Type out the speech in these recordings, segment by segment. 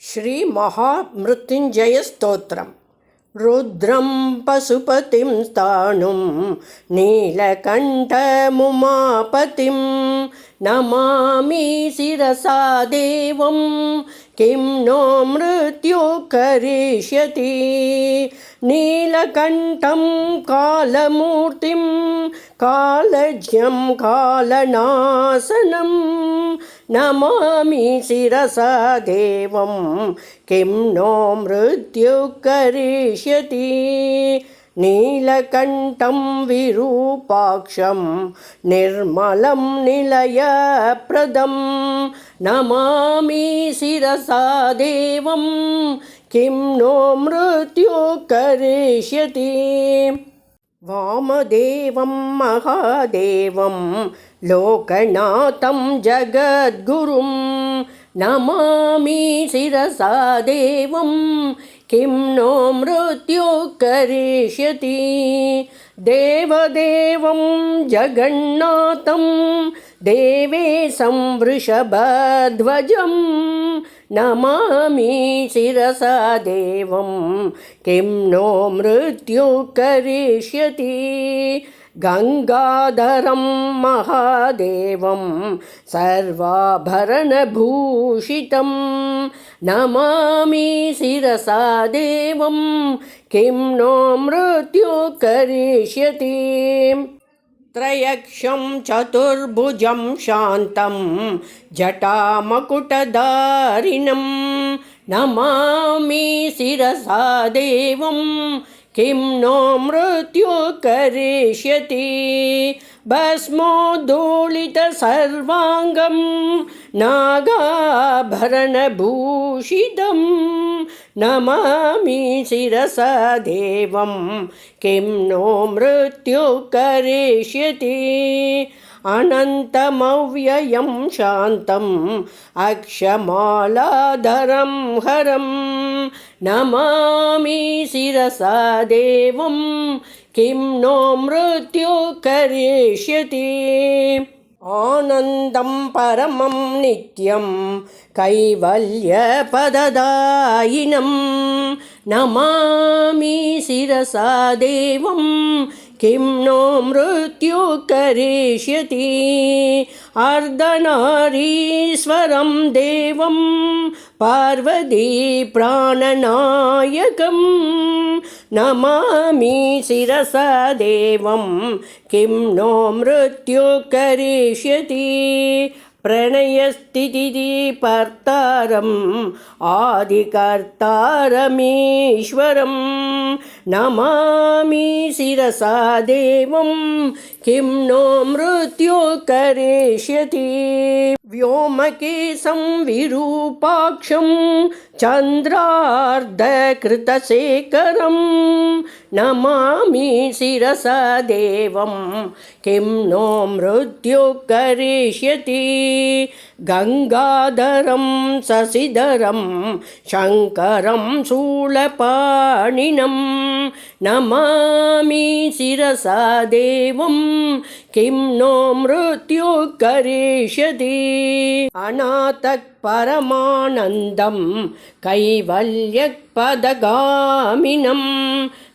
श्रीमहामृत्युञ्जयस्तोत्रम्। रुद्रं पशुपतिं स्थाणुं नीलकण्ठमुमापतिं। नमामि शिरसा देवं किं नो मृत्यु करिष्यति। नीलकण्ठं कालमूर्तिं कालज्ञं कालनाशनं నమామి శిరసా దేవం కిం నో మృత్యు కరిష్యతి. నీలకంఠం విరూపాక్షం నిర్మలం నిలయప్రదం. నమామి శిరసా దేవం కిం నో మృత్యు కరిష్యతి. वामदेवं महादेवं लोकनाथं जगद्गुरुं नमामि शिरसा देवं किं नो मृत्यु करिष्यति देवदेवं जगन्नाथं देवेशं वृषभध्वजं नमामि शिरसा देवं किं नो मृत्यु करिष्यति गङ्गाधरं महादेवं सर्वाभरणभूषितं नमामि शिरसा देवं किं नो मृत्यु करिष्यति त्रयक्षं चतुर्भुजं शान्तं जटामकुटधारिणं नमामि शिरसा देवं किं नो मृत्यु करिष्यति। भस्मोद्धूलितसर्वाङ्गं नागाभरणभूषितं नमामि शिरसा देवं। किं नो मृत्यु करिष्यति। अनन्तमव्ययं शान्तम् अक्षमालाधरं हरं। नमामि शिरसा देवं। किं नो मृत्यु करिष्यति आनन्दं परमं नित्यं कैवल्यपददायिनं नमामि शिरसा देवं किं नो मृत्यु करिष्यति अर्धनारीश्वरं देवं पार्वती प्राणनायकं नमामि शिरसा देवं किं नो मृत्यु करिष्यति प्रणयस्थितिपर्तारम् आदिकर्तारमीश्वरं नमामि शिरसा देवं किं नो मृत्यु करिष्यति व्योमकेशं विरूपाक्षं चन्द्रार्धकृतशेखरं नमामि शिरसा देवं किं नो मृत्यु करिष्यति गङ्गाधरं शशिधरं शङ्करं शूलपाणिनं नमामि शिरसा देवं किं नो मृत्यु करिष्यति अनाथक् परमानन्दं कैवल्यपदगामिनं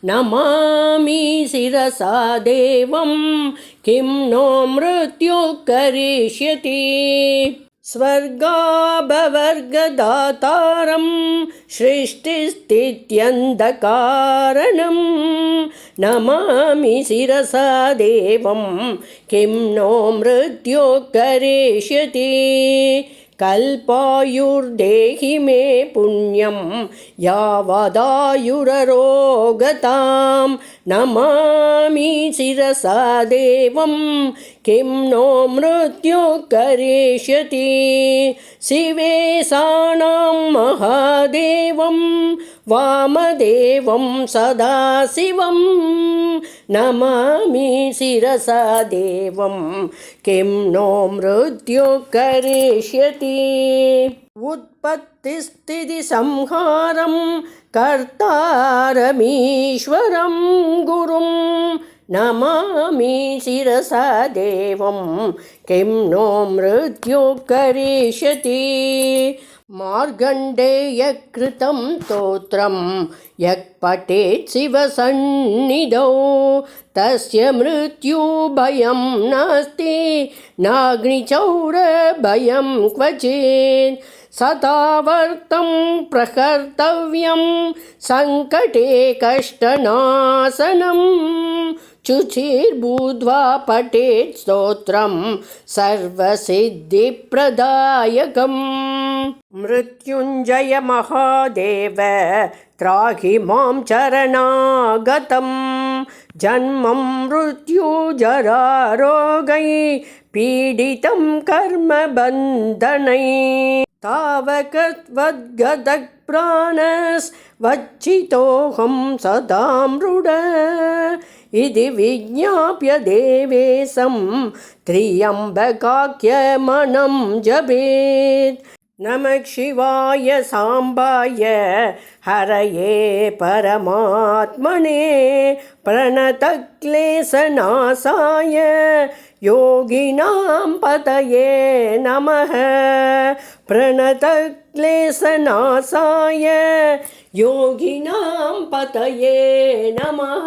नमामि शिरसा देवं किं नो मृत्यु करिष्यति। स्वर्गाभवर्गदातारं सृष्टिस्थित्यन्धकारणं नमामि शिरसा देवं किं नो मृत्यो करिष्यति कल्पायुर्देहि मे पुण्यं यावदायुररोगतां नमामि शिरसा देवं किं नो मृत्यु करिष्यति शिवेशानां महादेवं वामदेवं सदाशिवं नमामि शिरसा देवं किं नो मृत्यु करिष्यति। उत्पत्तिस्थितिसंहारं कर्तारमीश्वरं गुरुं नमामि शिरसा देवं किं नो मृत्युः करिष्यति मार्गण्डेयकृतं स्तोत्रं यः पठेत् शिवसन्निधौ तस्य मृत्युभयं नास्ति नाग्निचौरभयं क्वचित् सदावर्तं प्रकर्तव्यं सङ्कटे कष्टनाशनं शुचिर्बुद्ध्वा पठेत् स्तोत्रं सर्वसिद्धिप्रदायकम् मृत्युञ्जय महादेव त्राहि मां चरणागतं जन्मं मृत्युजरारोगै पीडितं कर्मबन्धनै तावकत्वद्गतः प्राणस्वच्चितोऽहं सदा मृड इति विज्ञाप्य देवेशं त्र्यम्बकाख्यमनं जपेत्। नमः शिवाय साम्बाय हरये परमात्मने प्रणतक्लेशनाशाय योगिनां पतये नमः। प्रणतक्लेशनाशाय योगिनां पतये नमः